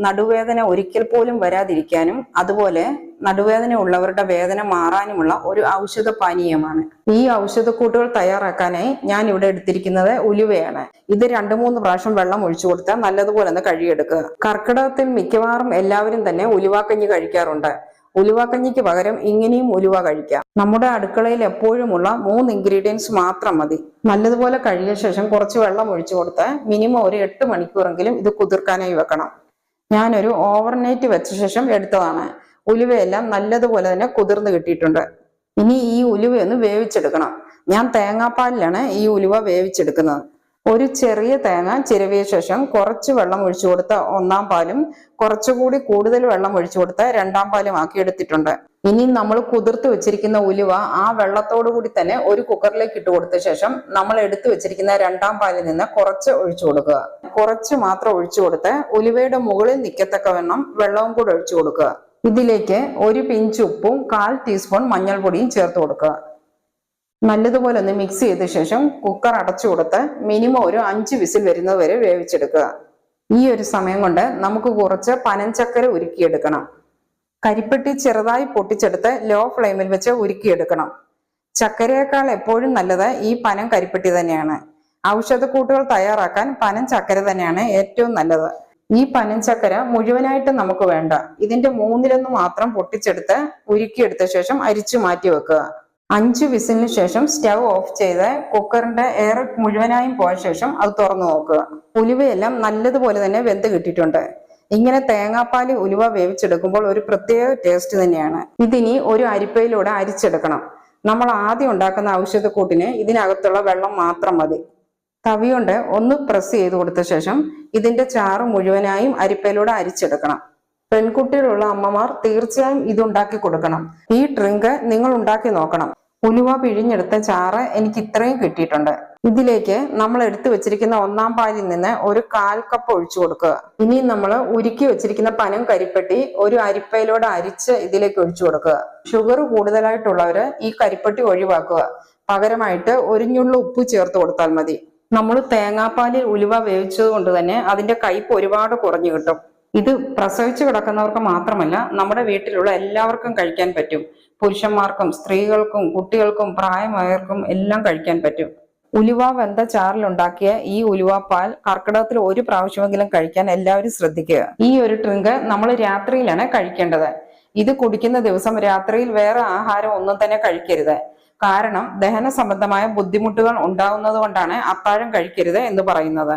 നടുവേദന ഒരിക്കൽ പോലും വരാതിരിക്കാനും അതുപോലെ നടുവേദന ഉള്ളവരുടെ വേദന മാറാനുമുള്ള ഒരു ഔഷധ പാനീയമാണ്. ഈ ഔഷധക്കൂട്ടുകൾ തയ്യാറാക്കാനായി ഞാൻ ഇവിടെ എടുത്തിരിക്കുന്നത് ഉലുവയാണ്. ഇത് രണ്ടു മൂന്ന് പ്രാവശ്യം വെള്ളം ഒഴിച്ചു കൊടുത്താൽ നല്ലതുപോലെ ഒന്ന് കഴുകിയെടുക്കുക. കർക്കിടകത്തിൽ മിക്കവാറും എല്ലാവരും തന്നെ ഉലുവാക്കഞ്ഞി കഴിക്കാറുണ്ട്. ഉലുവാക്കഞ്ഞിക്ക് പകരം ഇങ്ങനെയും ഉലുവ കഴിക്കാം. നമ്മുടെ അടുക്കളയിൽ എപ്പോഴുമുള്ള മൂന്ന് ഇൻഗ്രീഡിയൻസ് മാത്രം മതി. നല്ലതുപോലെ കഴുകിയ ശേഷം കുറച്ച് വെള്ളം ഒഴിച്ചു കൊടുത്ത് മിനിമം ഒരു എട്ട് മണിക്കൂറെങ്കിലും ഇത് കുതിർക്കാനായി വെക്കണം. ഞാനൊരു ഓവർനൈറ്റ് വെച്ച ശേഷം എടുത്തതാണ്. ഉലുവയെല്ലാം നല്ലതുപോലെ തന്നെ കുതിർന്ന് കിട്ടിയിട്ടുണ്ട്. ഇനി ഈ ഉലുവയൊന്ന് വേവിച്ചെടുക്കണം. ഞാൻ തേങ്ങാപ്പാലിലാണ് ഈ ഉലുവ വേവിച്ചെടുക്കുന്നത്. ഒരു ചെറിയ തേങ്ങ ചിരവിയ ശേഷം കുറച്ച് വെള്ളം ഒഴിച്ചു കൊടുത്ത ഒന്നാം പാലും കുറച്ചുകൂടി കൂടുതൽ വെള്ളം ഒഴിച്ചു കൊടുത്ത രണ്ടാം പാലും ആക്കി എടുത്തിട്ടുണ്ട്. ഇനി നമ്മൾ കുതിർത്ത് വെച്ചിരിക്കുന്ന ഉലുവ ആ വെള്ളത്തോടു കൂടി തന്നെ ഒരു കുക്കറിലേക്ക് ഇട്ട് കൊടുത്ത ശേഷം നമ്മൾ എടുത്തു വെച്ചിരിക്കുന്ന രണ്ടാം പാലിൽ നിന്ന് കുറച്ച് ഒഴിച്ചു കൊടുക്കുക. കുറച്ച് മാത്രം ഒഴിച്ചു കൊടുത്ത് ഉലുവയുടെ മുകളിൽ നിൽക്കത്തക്കവണ്ണം വെള്ളവും കൂടെ ഒഴിച്ചു കൊടുക്കുക. ഇതിലേക്ക് ഒരു പിഞ്ച് ഉപ്പും കാൽ ടീസ്പൂൺ മഞ്ഞൾപ്പൊടിയും ചേർത്ത് കൊടുക്കുക. നല്ലതുപോലെ ഒന്ന് മിക്സ് ചെയ്ത ശേഷം കുക്കർ അടച്ചു കൊടുത്ത് മിനിമം ഒരു അഞ്ച് വിസിൽ വരുന്നത് വരെ വേവിച്ചെടുക്കുക. ഈ ഒരു സമയം കൊണ്ട് നമുക്ക് കുറച്ച് പനഞ്ചക്കര ഉരുക്കിയെടുക്കണം. കരിപ്പെട്ടി ചെറുതായി പൊട്ടിച്ചെടുത്ത് ലോ ഫ്ലെയിമിൽ വെച്ച് ഉരുക്കിയെടുക്കണം. ചക്കരയേക്കാൾ എപ്പോഴും നല്ലത് ഈ പനം കരിപ്പെട്ടി തന്നെയാണ്. ഔഷധക്കൂട്ടുകൾ തയ്യാറാക്കാൻ പനം ചക്കര തന്നെയാണ് ഏറ്റവും നല്ലത്. ഈ പനം ചക്കര മുഴുവനായിട്ട് നമുക്ക് വേണ്ട. ഇതിന്റെ മൂന്നിലൊന്ന് മാത്രം പൊട്ടിച്ചെടുത്ത് ഉരുക്കിയെടുത്ത ശേഷം അരിച്ചു മാറ്റി വെക്കുക. അഞ്ച് വിസിലിന് ശേഷം സ്റ്റവ് ഓഫ് ചെയ്ത് കുക്കറിന്റെ എയർ മുഴുവനായും പോയ ശേഷം അത് തുറന്നു നോക്കുക. ഉലുവയെല്ലാം നല്ലതുപോലെ തന്നെ വെന്ത് കിട്ടിയിട്ടുണ്ട്. ഇങ്ങനെ തേങ്ങാപ്പാൽ ഉലുവ വേവിച്ചെടുക്കുമ്പോൾ ഒരു പ്രത്യേക ടേസ്റ്റ് തന്നെയാണ്. ഇതിനി ഒരു അരിപ്പയിലൂടെ അരിച്ചെടുക്കണം. നമ്മൾ ആദ്യം ഉണ്ടാക്കുന്ന ഔഷധക്കൂട്ടിന് ഇതിനകത്തുള്ള വെള്ളം മാത്രം മതി. തവി ഒന്ന് പ്രസ് ചെയ്ത് കൊടുത്ത ശേഷം ഇതിന്റെ ചാറ് മുഴുവനായും അരിപ്പയിലൂടെ അരിച്ചെടുക്കണം. പെൺകുട്ടികളുള്ള അമ്മമാർ തീർച്ചയായും ഇത് ഉണ്ടാക്കി കൊടുക്കണം. ഈ ഡ്രിങ്ക് നിങ്ങൾ ഉണ്ടാക്കി നോക്കണം. ഉലുവ പിഴിഞ്ഞെടുത്ത ചാറ് എനിക്ക് ഇത്രയും കിട്ടിയിട്ടുണ്ട്. ഇതിലേക്ക് നമ്മൾ എടുത്തു വെച്ചിരിക്കുന്ന ഒന്നാം പാലിൽ നിന്ന് ഒരു കാൽ കപ്പ് ഒഴിച്ചു കൊടുക്കുക. ഇനി നമ്മൾ ഉരുക്കി വെച്ചിരിക്കുന്ന പനം കരിപ്പെട്ടി ഒരു അരിപ്പയിലൂടെ അരിച്ച് ഇതിലേക്ക് ഒഴിച്ചു കൊടുക്കുക. ഷുഗർ കൂടുതലായിട്ടുള്ളവർ ഈ കരിപ്പെട്ടി ഒഴിവാക്കുക. പകരമായിട്ട് ഒരു ഉപ്പ് ചേർത്ത് കൊടുത്താൽ മതി. നമ്മൾ തേങ്ങാപ്പാലിൽ ഉലുവ വേവിച്ചത് കൊണ്ട് തന്നെ അതിന്റെ കയ്പ് ഒരുപാട് കുറഞ്ഞു കിട്ടും. ഇത് പ്രസവിച്ചു കിടക്കുന്നവർക്ക് മാത്രമല്ല നമ്മുടെ വീട്ടിലുള്ള എല്ലാവർക്കും കഴിക്കാൻ പറ്റും. പുരുഷന്മാർക്കും സ്ത്രീകൾക്കും കുട്ടികൾക്കും പ്രായമായവർക്കും എല്ലാം കഴിക്കാൻ പറ്റും. ഉലുവ വെന്ത ചാറിലുണ്ടാക്കിയ ഈ പാൽ കർക്കിടകത്തിൽ ഒരു പ്രാവശ്യമെങ്കിലും കഴിക്കാൻ എല്ലാവരും ശ്രദ്ധിക്കുക. ഈ ഒരു ഡ്രിങ്ക് നമ്മൾ രാത്രിയിലാണ് കഴിക്കേണ്ടത്. ഇത് കുടിക്കുന്ന ദിവസം രാത്രിയിൽ വേറെ ആഹാരം ഒന്നും തന്നെ കഴിക്കരുത്. കാരണം ദഹന സംബന്ധമായ ബുദ്ധിമുട്ടുകൾ ഉണ്ടാവുന്നത് കൊണ്ടാണ് അത്താഴം കഴിക്കരുത് എന്ന് പറയുന്നത്.